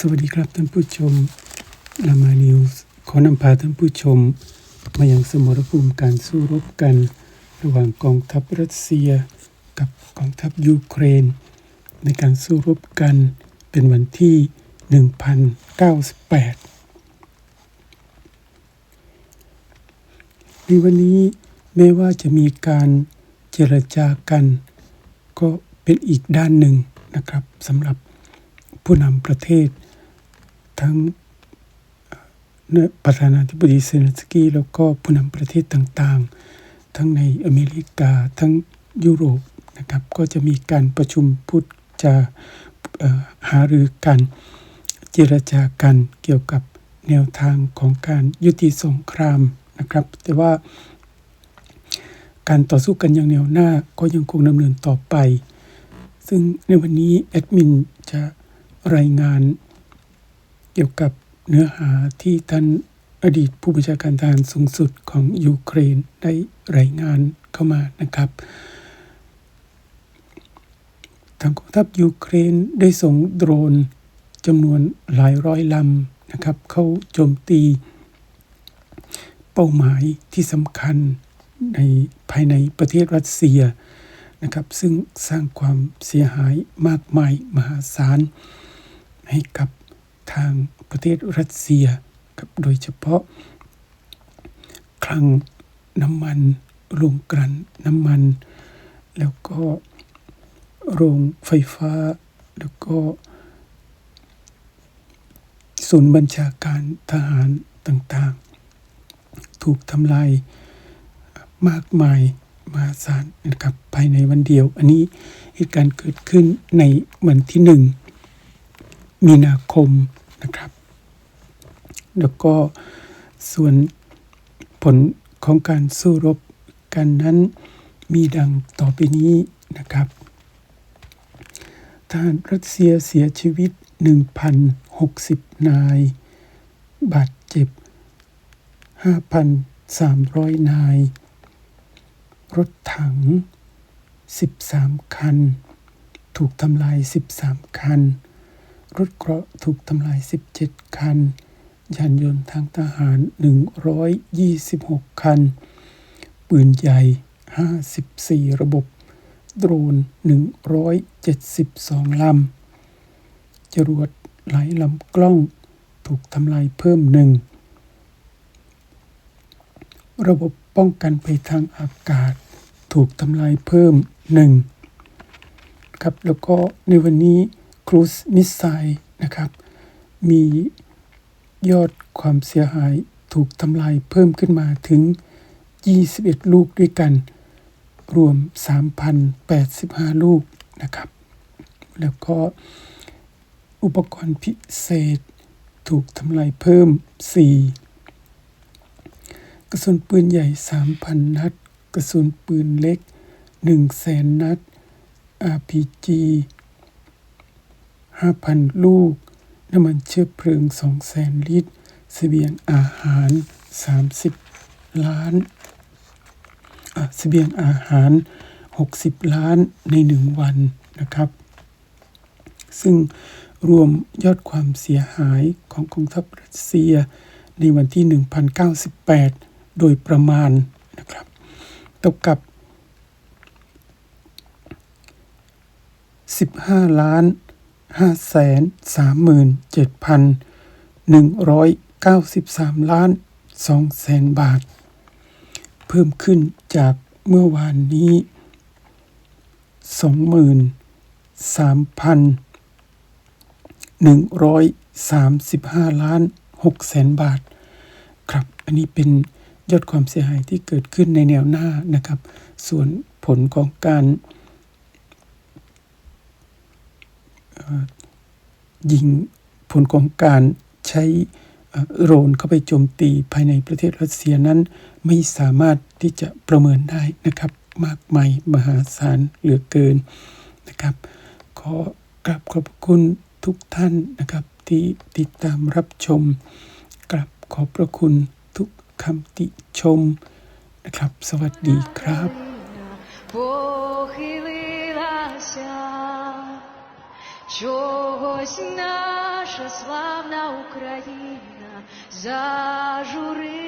สวัสดีครับท่านผู้ชมลามานิวส์ขอนำพาท่านผู้ชม มายังสมรภูมิการสู้รบกัน ระหว่างกองทัพรัสเซีย กับกองทัพยูเครน ในการสู้รบกันเป็นวันที่ 1098 ในวันนี้แม้ว่าจะมีการเจรจากัน ก็เป็นอีกด้านหนึ่งนะครับสำหรับผู้นำประเทศ ทั้งเอ่อประธานาธิบดีเซเลนสกี้แล้วก็ผู้นำประเทศต่างๆ ทั้งในอเมริกาทั้งยุโรปนะครับก็จะมีการประชุมพูดจาเอ่อหารือกันเจรจากันเกี่ยวกับแนวทางของการยุติสงครามนะครับ แต่ว่าการต่อสู้กันอย่างแนวหน้าก็ยังคงดำเนินต่อไป ซึ่งในวันนี้แอดมินจะรายงาน เกี่ยวกับเนื้อหาที่ท่านอดีตผู้บัญชาการทหารสูงสุดของยูเครนได้รายงานเข้ามานะครับ ทางกองทัพยูเครนได้ส่งโดรนจำนวนหลายร้อยลำนะครับ เข้าโจมตี เป้าหมายที่สำคัญในภายในประเทศรัสเซียนะครับ ซึ่งสร้างความเสียหายมากมายมหาศาลให้กับ ทางประเทศรัสเซียครับโดยเฉพาะ คลังน้ำมันโรงกลั่นน้ำมัน แล้วก็โรงไฟฟ้า แล้วก็ศูนย์บัญชาการทหารต่างๆ ถูกทำลายมากมายมาศาลนะครับภายในวันเดียว อันนี้เหตุการณ์เกิดขึ้นในวันที่หนึ่งมีนาคม นะครับ แล้วก็ส่วนผลของการสู้รบกันนั้นมีดังต่อไปนี้นะครับทหารรัสเซียเสียชีวิต 1,060 นาย บาดเจ็บ 5,300 นาย รถถัง 13 คัน ถูกทำลาย 13 คัน รถเกราะถูกทำลาย 17 คัน ยานยนต์ทางทหาร 126 คัน ปืนใหญ่ 54 ระบบ โดรน 172 ลำ จรวดหลายลำกล้องถูกทำลายเพิ่มหนึ่ง ระบบป้องกันภัยทางอากาศ ถูกทำลายเพิ่มหนึ่งครับแล้วก็ในวันนี้ ครูซมิสไซล์นะครับ มียอดความเสียหายถูกทำลายเพิ่มขึ้นมาถึง 21 ลูกด้วยกัน รวม 3,085 ลูกนะครับ แล้วก็อุปกรณ์พิเศษถูกทำลายเพิ่ม 4 กระสุนปืนใหญ่ 3,000 นัด กระสุนปืนเล็ก 100,000 นัด RPG 5,000 ลูก น้ำมันเชื้อเพลิง 200,000 ลิตร เสบียงอาหาร 30 ล้านเสบียงอาหาร 60 ล้านในหนึ่งวันนะครับ ซึ่งรวมยอดความเสียหายของกองทัพรัสเซียในวันที่ 1,098 โดยประมาณนะครับเท่ากับ 15 ล้าน 5แสน37,193ล้าน2แสนบาท เพิ่มขึ้นจากเมื่อวานนี้23,135ล้าน6แสนบาท ครับ อันนี้เป็นยอดความเสียหายที่เกิดขึ้นในแนวหน้านะครับ ส่วนผลของการเอ่อ ยิงผลของการใช้โรนเข้าไปโจมตีภายในประเทศรัสเซียนั้น ไม่สามารถที่จะประเมินได้นะครับ มากมายมหาศาลเหลือเกินนะครับ ขอกราบขอบคุณทุกท่านนะครับ ที่ติดตามรับชมกราบขอบพระคุณทุกคำติชมนะครับ สวัสดีครับ Чогось наша славна Україна зажурилася.